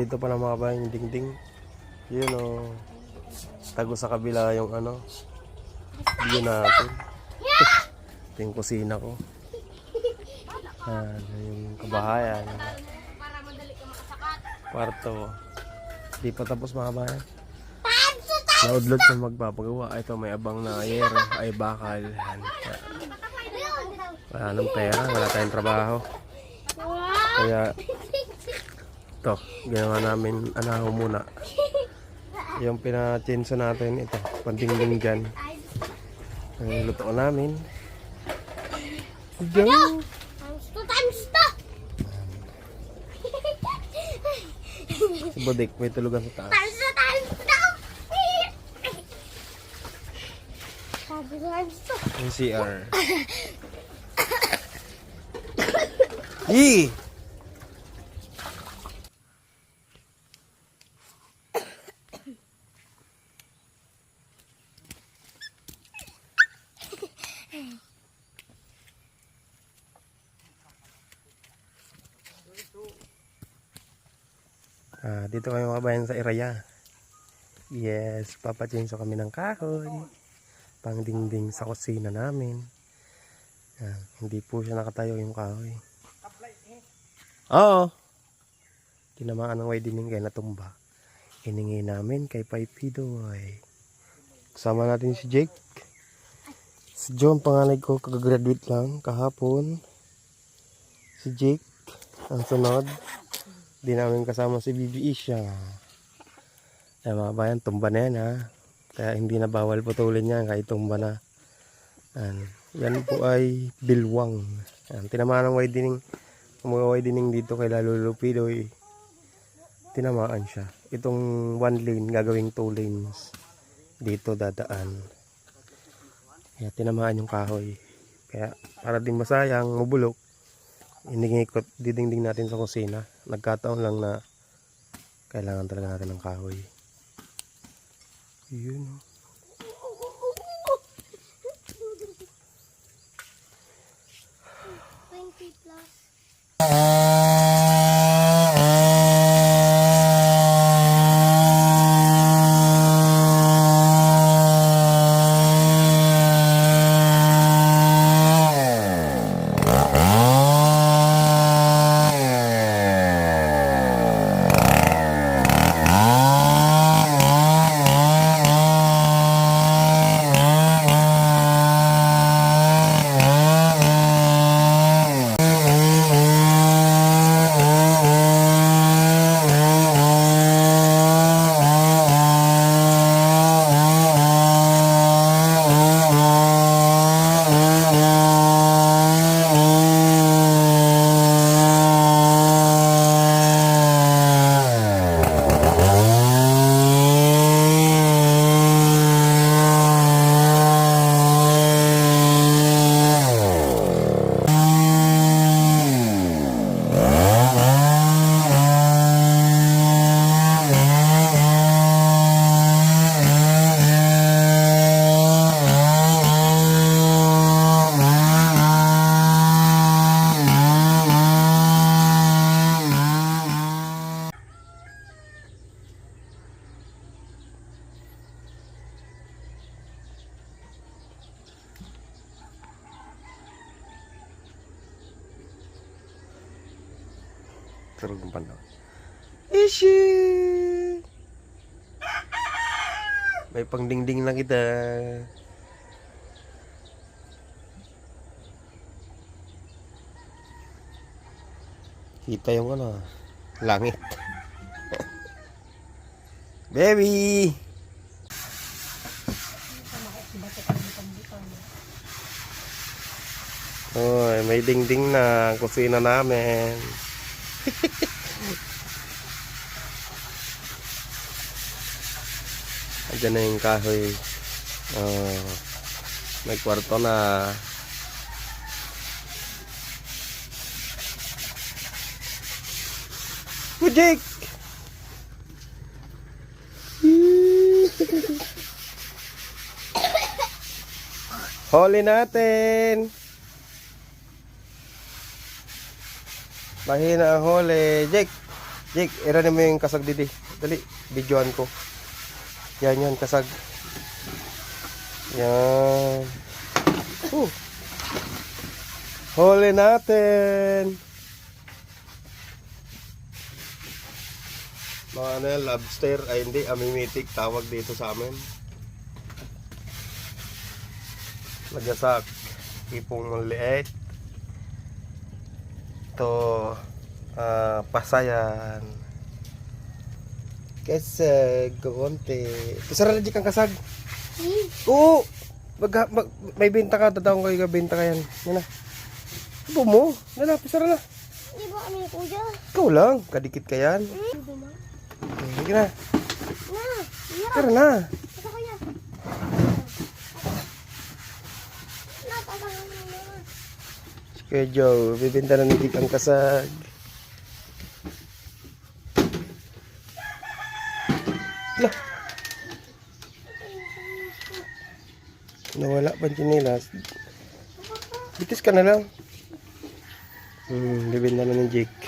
dito pa na mga kabayan yung dingding. Yun o. Tago sa kabila yung ano. View natin. Ito yung kusina ko. Yan, yung kabahayan. Kwarto. Di pa tapos mga kabayan. Naudlot sa magpapagawa. Ito may abang na yero. Ay bakal. Wala nang pera. Wala tayong trabaho. Kaya ito, ginawa namin anaho muna. Yung pinachinso natin, ito, pandingding dyan. Ang luto namin. Two! Si Bodik, may tulugan sa taas. Yung CR. Yee! Ah, dito kami mga sa Iraya. Yes, papachinso kami ng kahoy. Pangdingding sa kusina namin. Yan, hindi po siya nakatayo yung kahoy. Oo. Tinamaan ng widening kaya natumba. Hiningi namin kay Paipidoy. Kasama natin si Jake. Si John, panganay ko, kagagraduate lang kahapon. Si Jake, ang sunod. Di namin kasama si Bibi Isha. Kaya mga bayan, tumba na yan ha. Kaya hindi na bawal putulin yan kahit tumba na. Yan, yan po ay bilwang. Yan, tinamaan ng widening. Mga widening dito kay Lalo Lupidoy. Tinamaan siya. Itong one lane gagawing two lanes. Dito dadaan. Kaya tinamaan yung kahoy. Kaya para din masayang, mabulok. Iningikot, didingding natin sa kusina. Nagkataon lang na kailangan talaga natin ng kahoy. Yun. oh. Sarap ng panahon. Ishi! May pangdingding na kita. Kita yung ano, langit. Baby! Oy, may dingding na kusina namin. Andiyan na yung kahoy. Oh, may kwarto na. Jake! Huli natin! Mahina ang huli. Jake! Jake, iranin mo yung kasag didi. Dali, videoan ko. Yan, yan, kasag. Yan. Uh. Huli natin. Mga ano yan, lobster. Ay hindi, amimitik tawag dito sa amin. Lagasak. Ipong maliit. Ito, ah, pasayan. Kasag, konti. Pasara na di kang kasag. Hmm. Oo! Mag, mag, may benta ka, tatawang kayo ka, benta ka yan. Yan na. Ibo mo. Yan na, pasara na. Di ba kami kuya? Ikaw lang, kadikit ka yan. Hmm? Di ba? Sige na, Na! Tara na. Kuya! Na, tatangan mo na. Si Kuya Joe, bibenta na ni Dick ang kasag. Nawala pa chinilas. Bitis ka na lang. Hmm, bibenta na ni Jake.